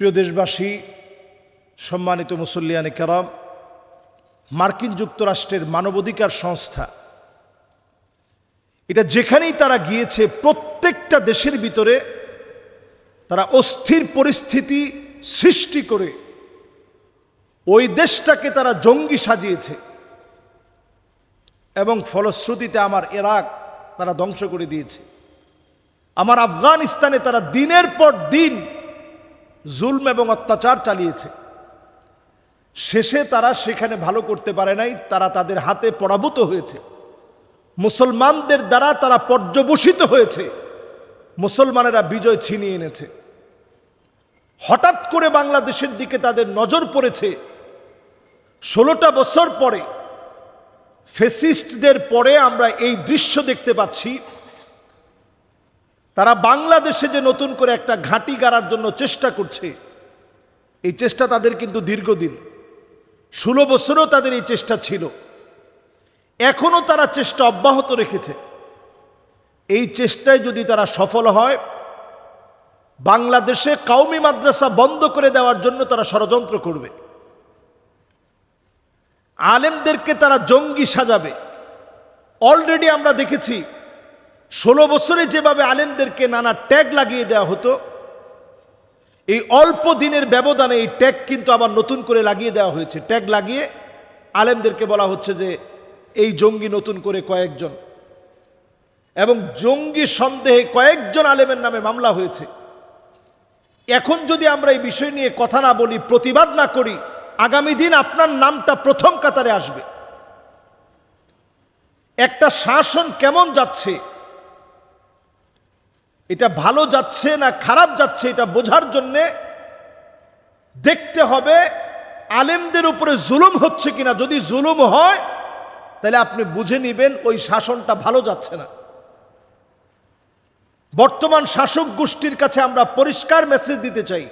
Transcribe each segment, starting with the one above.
প্রিয় দেশবাসী, সম্মানিত মুসল্লিয়ানে কেরাম, মার্কিন যুক্তরাষ্ট্রের মানবাধিকার সংস্থা, এটা যেখানেই তারা গিয়েছে, প্রত্যেকটা দেশের ভিতরে তারা অস্থির পরিস্থিতি সৃষ্টি করে ওই দেশটাকে তারা জঙ্গি সাজিয়েছে এবং ফলশ্রুতিতে আমার এরাক তারা ধ্বংস করে দিয়েছে। আমার আফগানিস্তানে তারা দিনের পর দিন জুলম এবং অত্যাচার চালিয়েছে। শেষে তারা সেখানে ভালো করতে পারে নাই, তারা তাদের হাতে পরাভূত হয়েছে। মুসলমানদের দ্বারা তারা পর্যবসিত হয়েছে। মুসলমানেরা বিজয় ছিনিয়ে এনেছে। হঠাৎ করে বাংলাদেশের দিকে তাদের নজর পড়েছে। ষোলোটা বছর পরে ফেসিস্টদের পরে আমরা এই দৃশ্য দেখতে পাচ্ছি। তারা বাংলাদেশে যে নতুন করে একটা ঘাঁটি গাড়ার জন্য চেষ্টা করছে, এই চেষ্টা তাদের কিন্তু দীর্ঘদিন। ষোলো বছরও তাদের এই চেষ্টা ছিল। এখনও তারা চেষ্টা অব্যাহত রেখেছে। এই চেষ্টায় যদি তারা সফল হয়, বাংলাদেশে কাউমি মাদ্রাসা বন্ধ করে দেওয়ার জন্য তারা ষড়যন্ত্র করবে। আলেমদেরকে তারা জঙ্গি সাজাবে। অলরেডি আমরা দেখেছি ষোলো বছরে যেভাবে আলেমদেরকে নানা ট্যাগ লাগিয়ে দেওয়া হতো, এই অল্প দিনের ব্যবধানে এই ট্যাগ কিন্তু আবার নতুন করে লাগিয়ে দেওয়া হয়েছে। ট্যাগ লাগিয়ে আলেমদেরকে বলা হচ্ছে যে, এই জঙ্গি নতুন করে কয়েকজন। এবং জঙ্গি সন্দেহে কয়েকজন আলেমের নামে মামলা হয়েছে। এখন যদি আমরা এই বিষয় নিয়ে কথা না বলি, প্রতিবাদ না করি, আগামী দিন আপনার নামটা প্রথম কাতারে আসবে। একটা শাসন কেমন যাচ্ছে এটা ভালো যাচ্ছে না খারাপ যাচ্ছে এটা বোঝার জন্যে দেখতে হবে আলেমদের উপরে জুলুম হচ্ছে কিনা। যদি জুলুম হয়, তাহলে আপনি বুঝে নিবেন ওই শাসনটা ভালো যাচ্ছে না। বর্তমান শাসক গোষ্ঠীর কাছে আমরা পরিষ্কার মেসেজ দিতে চাই।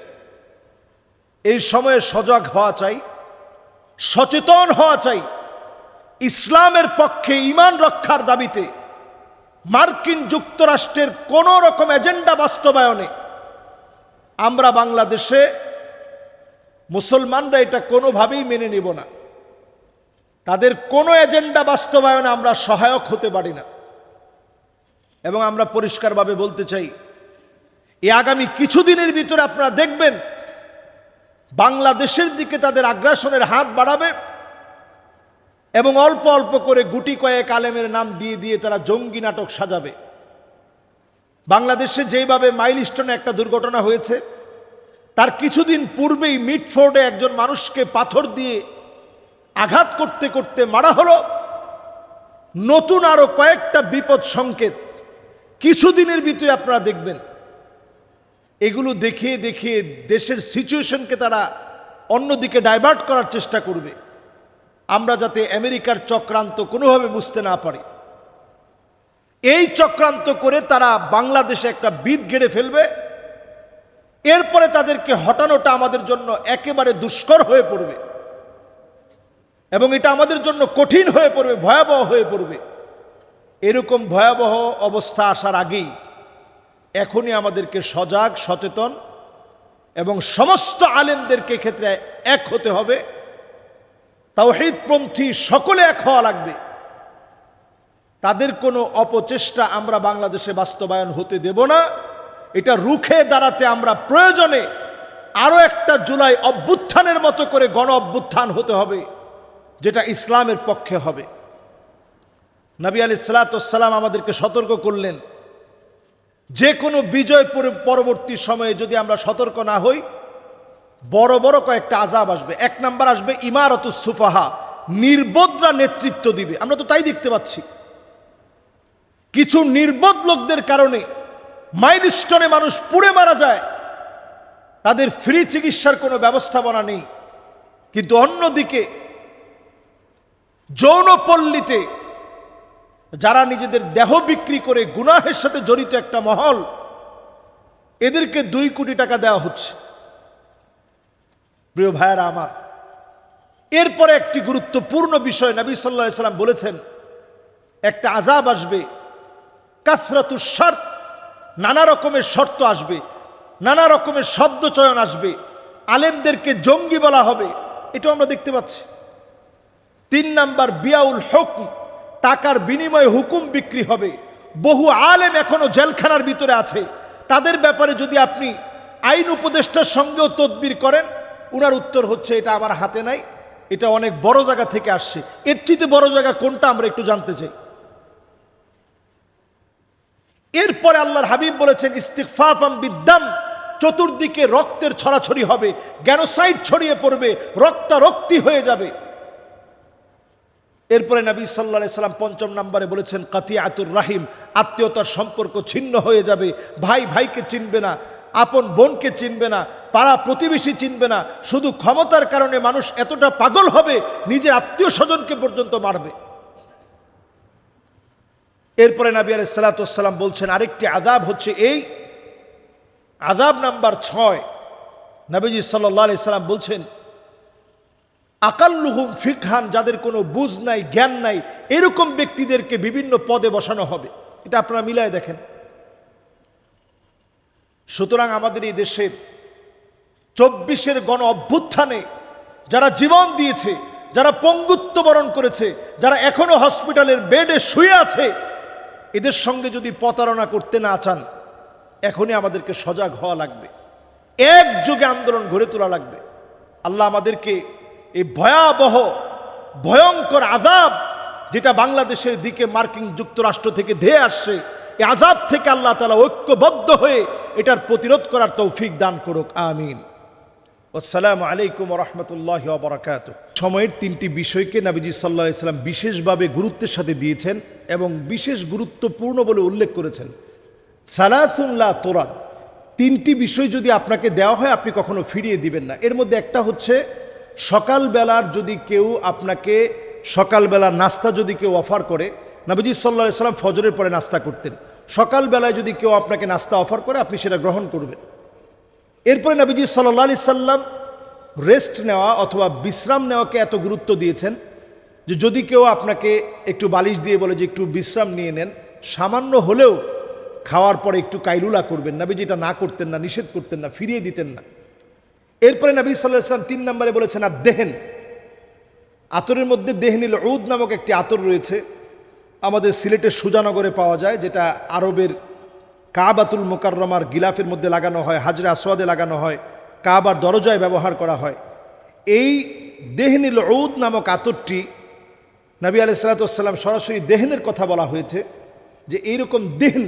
এই সময়ে সজাগ হওয়া চাই, সচেতন হওয়া চাই। ইসলামের পক্ষে ইমান রক্ষার দাবিতে মার্কিন যুক্তরাষ্ট্রের কোনো রকম এজেন্ডা বাস্তবায়নে আমরা বাংলাদেশে মুসলমানরা এটা কোনোভাবেই মেনে নিব না। তাদের কোনো এজেন্ডা বাস্তবায়নে আমরা সহায়ক হতে পারি না। এবং আমরা পরিষ্কারভাবে বলতে চাই এই আগামী কিছুদিনের ভিতরে আপনারা দেখবেন, বাংলাদেশের দিকে তাদের আগ্রাসনের হাত বাড়াবে। এবং অল্প অল্প করে গুটি কয়েক আলেমের নাম দিয়ে দিয়ে তারা জঙ্গি নাটক সাজাবে। বাংলাদেশে যেইভাবে মাইলস্টোনে একটা দুর্ঘটনা হয়েছে, তার কিছুদিন পূর্বেই মিটফোর্ডে একজন মানুষকে পাথর দিয়ে আঘাত করতে করতে মারা হলো। নতুন আরও কয়েকটা বিপদ সংকেত কিছুদিনের ভিতরে আপনারা দেখবেন। এগুলো দেখিয়ে দেখিয়ে দেশের সিচুয়েশনকে তারা অন্যদিকে ডাইভার্ট করার চেষ্টা করবে। আমরা যাতে আমেরিকার চক্রান্ত কোনোভাবে বুঝতে না পারি। এই চক্রান্ত করে তারা বাংলাদেশে একটা বিদ গেড়ে ফেলবে। এরপরে তাদেরকে হটানোটা আমাদের জন্য একেবারে দুষ্কর হয়ে পড়বে। এবং এটা আমাদের জন্য কঠিন হয়ে পড়বে, ভয়াবহ হয়ে পড়বে। এরকম ভয়াবহ অবস্থা আসার আগেই এখনই আমাদেরকে সজাগ, সচেতন এবং সমস্ত আলেমদেরকে ক্ষেত্রে এক হতে হবে। তাওহিদপন্থী সকলে এক হওয়া লাগবে। তাদের কোনো অপচেষ্টা আমরা বাংলাদেশে বাস্তবায়ন হতে দেব না। এটা রুখে দাঁড়াতে আমরা প্রয়োজনে আরও একটা জুলাই অভ্যুত্থানের মতো করে গণ অভ্যুত্থান হতে হবে, যেটা ইসলামের পক্ষে হবে। নবী আলি সালাতাম আমাদেরকে সতর্ক করলেন, যে কোনো বিজয় পরবর্তী সময়ে যদি আমরা সতর্ক না হই বড় বড় কয়েকটা আজাব আসবে। এক নাম্বার আসবে ইমারত সুফাহা, নির্বোধরা নেতৃত্ব দিবে। আমরা তো তাই দেখতে পাচ্ছি। কিছু নির্বোধ লোকদের কারণে মাইলস্টোনে মানুষ পুড়ে মারা যায়। তাদের ফ্রি চিকিৎসার কোনো ব্যবস্থাপনা নেই। কিন্তু অন্যদিকে যৌনপল্লীতে যারা নিজেদের দেহ বিক্রি করে গুনাহের সাথে জড়িত একটা মহল, এদেরকে দুই কোটি টাকা দেওয়া হচ্ছে। প্রিয় ভাইয়ারা আমার, এরপরে একটি গুরুত্বপূর্ণ বিষয় নবী সাল্লা সাল্লাম বলেছেন, একটা আজাব আসবে কাসরাতুর শর্ত, নানা রকমের শর্ত আসবে, নানা রকমের শব্দ চয়ন আসবে, আলেমদেরকে জঙ্গি বলা হবে, এটাও আমরা দেখতে পাচ্ছি। তিন নাম্বার বিয়াউল হুকম, টাকার বিনিময়ে হুকুম বিক্রি হবে, বহু আলেম এখনও জেলখানার ভিতরে আছে, তাদের ব্যাপারে যদি আপনি আইন উপদেষ্টার সঙ্গেও তদবির করেন উনার উত্তর হচ্ছে, এটা আমার হাতে নাই, এটা অনেক বড় জায়গা থেকে আসছে। এর চেয়ে বড় জায়গা কোনটা আমরা একটু জানতে চাই। এরপরে আল্লাহর হাবিব বলেছেন ইস্তিকফাফাম বিদ্যাম চতুর্দিকে রক্তের ছড়াছড়ি হবে গ্যানোসাইড ছড়িয়ে পড়বে, রক্তারক্তি হয়ে যাবে। এরপরে নবী সাল্লা সাল্লাম পঞ্চম নম্বরে বলেছেন, কাতিয়াতুর রাহিম, আত্মীয়তার সম্পর্ক ছিন্ন হয়ে যাবে, ভাই ভাইকে চিনবে না। আপন বোনকে চিনবে না, পাড়া প্রতিবেশী চিনবে না, শুধু ক্ষমতার কারণে মানুষ এতটা পাগল হবে, নিজের আত্মীয় স্বজনকে পর্যন্ত মারবে। এরপরে নাবি আলাই সাল্লাতাম বলছেন, আরেকটি আদাব হচ্ছে এই আদাব নাম্বার ছয়। নবীজি সাল্লাহ আলি সাল্লাম বলছেন, আকাল্লুহুম ফিকহান, যাদের কোনো বুঝ নাই, জ্ঞান নাই, এরকম ব্যক্তিদেরকে বিভিন্ন পদে বসানো হবে। এটা আপনারা মিলায় দেখেন। সুতরাং আমাদের এই দেশের চব্বিশের গণ অভ্যুত্থানে যারা জীবন দিয়েছে, যারা পঙ্গুত্ব বরণ করেছে, যারা এখনও হসপিটালের বেডে শুয়ে আছে, এদের সঙ্গে যদি প্রতারণা করতে না চান, এখনই আমাদেরকে সজাগ হওয়া লাগবে। এক যুগে আন্দোলন গড়ে তোলা লাগবে। আল্লাহ আমাদেরকে এই ভয়াবহ, ভয়ঙ্কর আদাব যেটা বাংলাদেশের দিকে মার্কিন যুক্তরাষ্ট্র থেকে ধেয়ে আসছে এই আজাব থেকে আল্লাহ তালা ঐক্যবদ্ধ হয়ে এটার প্রতিরোধ করার তৌফিক দান করুক, আমিন। আসসালামু আলাইকুম রহমতুল্লাহ বরাকাত সময়ের তিনটি বিষয়কে নাবিজি সাল্লাহ ইসলাম বিশেষভাবে গুরুত্বের সাথে দিয়েছেন এবং বিশেষ গুরুত্বপূর্ণ বলে উল্লেখ করেছেন। সালাসুল্লাহ তোরাদ। তিনটি বিষয় যদি আপনাকে দেওয়া হয়, আপনি কখনো ফিরিয়ে দিবেন না। এর মধ্যে একটা হচ্ছে, সকালবেলার যদি কেউ আপনাকে সকালবেলা নাস্তা যদি কেউ অফার করে নাবিজি সাল্লাহ সাল্লাম ফজরের পরে নাস্তা করতেন। সকালবেলায় যদি কেউ আপনাকে নাস্তা অফার করে, আপনি সেটা গ্রহণ করবেন। এরপরে নবীজি সাল্লা আলি সাল্লাম রেস্ট নেওয়া অথবা বিশ্রাম নেওয়াকে এত গুরুত্ব দিয়েছেন যে যদি কেউ আপনাকে একটু বালিশ দিয়ে বলে যে একটু বিশ্রাম নিয়ে নেন, সামান্য হলেও খাওয়ার পরে একটু কাইলুলা করবেন। নবীজি এটা না করতেন না, নিষেধ করতেন না, ফিরিয়ে দিতেন না। এরপরে নবী সাল্লাহ ইসলাম তিন নম্বরে বলেছেন আর দেহেন আতরের মধ্যে দেহনিল ঔদ নামক একটি আতর রয়েছে। আমাদের সিলেটের সুজানগরে পাওয়া যায়, যেটা আরবের কাবাতুল মোকাররমার গিলাফের মধ্যে লাগানো হয়, হাজরা আসোয়াদে লাগানো হয়, কাবার দরজায় ব্যবহার করা হয়। এই দেহনিল ঔদ নামক আতরটি নবী আলি সাল্লাতাম সরাসরি দেহনের কথা বলা হয়েছে, যে এইরকম দেহন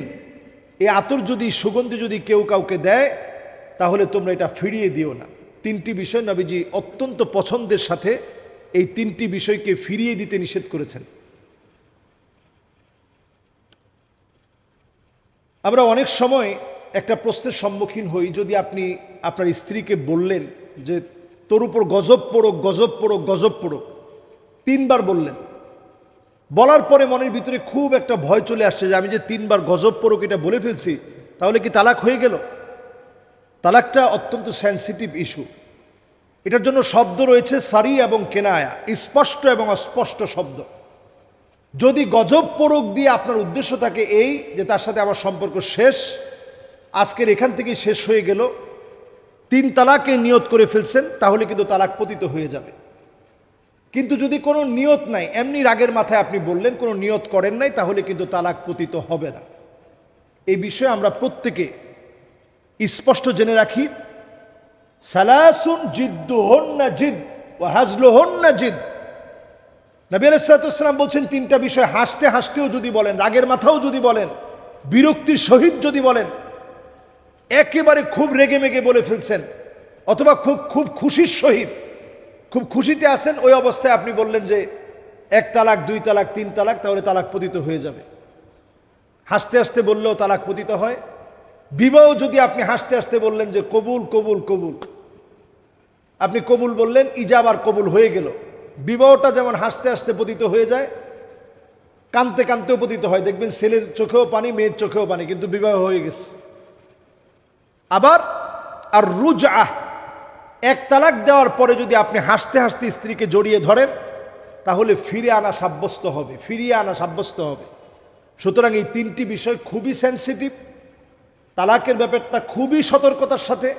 এই আতর যদি, সুগন্ধি যদি কেউ কাউকে দেয়, তাহলে তোমরা এটা ফিরিয়ে দিও না। তিনটি বিষয় নবীজি অত্যন্ত পছন্দের সাথে এই তিনটি বিষয়কে ফিরিয়ে দিতে নিষেধ করেছেন। আমরা অনেক সময় একটা প্রশ্নের সম্মুখীন হই যদি আপনি আপনার স্ত্রীকে বললেন যে, তোর উপর গজব পড়ো গজব পড়ো গজব পড়ো তিনবার বললেন। বলার পরে মনের ভিতরে খুব একটা ভয় চলে আসছে যে, আমি যে তিনবার গজব পড়ুক এটা বলে ফেলছি, তাহলে কি তালাক হয়ে গেল? তালাকটা অত্যন্ত সেন্সিটিভ ইস্যু এটার জন্য শব্দ রয়েছে সারি এবং কেনায়া, স্পষ্ট এবং অস্পষ্ট শব্দ। যদি গজব পরক দিয়ে আপনার উদ্দেশ্য থাকে এই, যে তার সাথে আমার সম্পর্ক শেষ, আজকের এখান থেকেই শেষ হয়ে গেল। তিন তালাকে নিয়ত করে ফেলছেন, তাহলে কিন্তু তালাক পতিত হয়ে যাবে। কিন্তু যদি কোনো নিয়ত নাই, এমনি রাগের মাথায় আপনি বললেন, কোনো নিয়ত করেন নাই, তাহলে কিন্তু তালাক পতিত হবে না। এই বিষয়ে আমরা প্রত্যেকে স্পষ্ট জেনে রাখি, সালাসুন জিদ্দু হন না জিদ ও হাজলো হন না জিদ। নবী আলাইসালাম বলছেন তিনটা বিষয়, হাসতে হাসতেও যদি বলেন, রাগের মাথাও যদি বলেন, বিরক্তির সহিত যদি বলেন, একেবারে খুব রেগে মেগে বলে ফেলছেন, অথবা খুব খুব খুশির সহিত, খুব খুশিতে আছেন, ওই অবস্থায় আপনি বললেন যে, এক তালাক, দুই তালাক, তিন তালাক, তাহলে তালাক পতিত হয়ে যাবে। হাসতে হাসতে বললেও তালাক পতিত হয়। বিবাহ যদি আপনি হাসতে হাসতে বললেন যে, কবুল কবুল কবুল। আপনি কবুল বললেন, ইজাব আর কবুল হয়ে গেল। বিবাহটা যেমন হাসতে হাসতে পতিত হয়ে যায়, কানতে কানতেও পতিত হয়। দেখবেন ছেলের চোখেও পানি, মেয়ের চোখেও পানি, কিন্তু বিবাহ হয়ে গেছে। আবার, আর রুজ আহ এক তালাক দেওয়ার পরে যদি আপনি হাসতে হাসতে স্ত্রীকে জড়িয়ে ধরেন, তাহলে ফিরে আনা সাব্যস্ত হবে, ফিরিয়ে আনা সাব্যস্ত হবে। সুতরাং এই তিনটি বিষয় খুবই সেন্সিটিভ তালাকের ব্যাপারটা খুবই সতর্কতার সাথে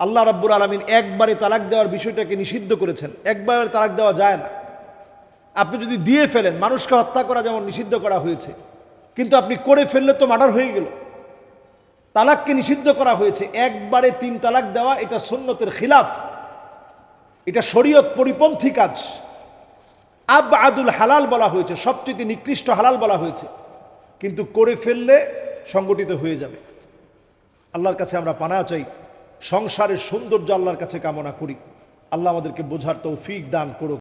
আল্লাহ রাব্বুল আলমিন একবারে তালাক দেওয়ার বিষয়টাকে নিষিদ্ধ করেছেন। একবারে তালাক দেওয়া যায় না। আপনি যদি দিয়ে ফেলেন, মানুষকে হত্যা করা যেমন নিষিদ্ধ করা হয়েছে, কিন্তু আপনি করে ফেললে তো মার্ডার হয়ে গেল। তালাককে নিষিদ্ধ করা হয়েছে। একবারে তিন তালাক দেওয়া, এটা সুন্নতের খিলাফ। এটা শরীয়ত পরিপন্থী কাজ। আব আদুল হালাল বলা হয়েছে, সবচেয়ে নিকৃষ্ট হালাল বলা হয়েছে। কিন্তু করে ফেললে সংগঠিত হয়ে যাবে। আল্লাহর কাছে আমরা পানা চাই। সংসারের সৌন্দর্য আল্লাহর কাছে কামনা করি। আল্লাহ আমাদেরকে বোঝার তৌফিক দান করুক।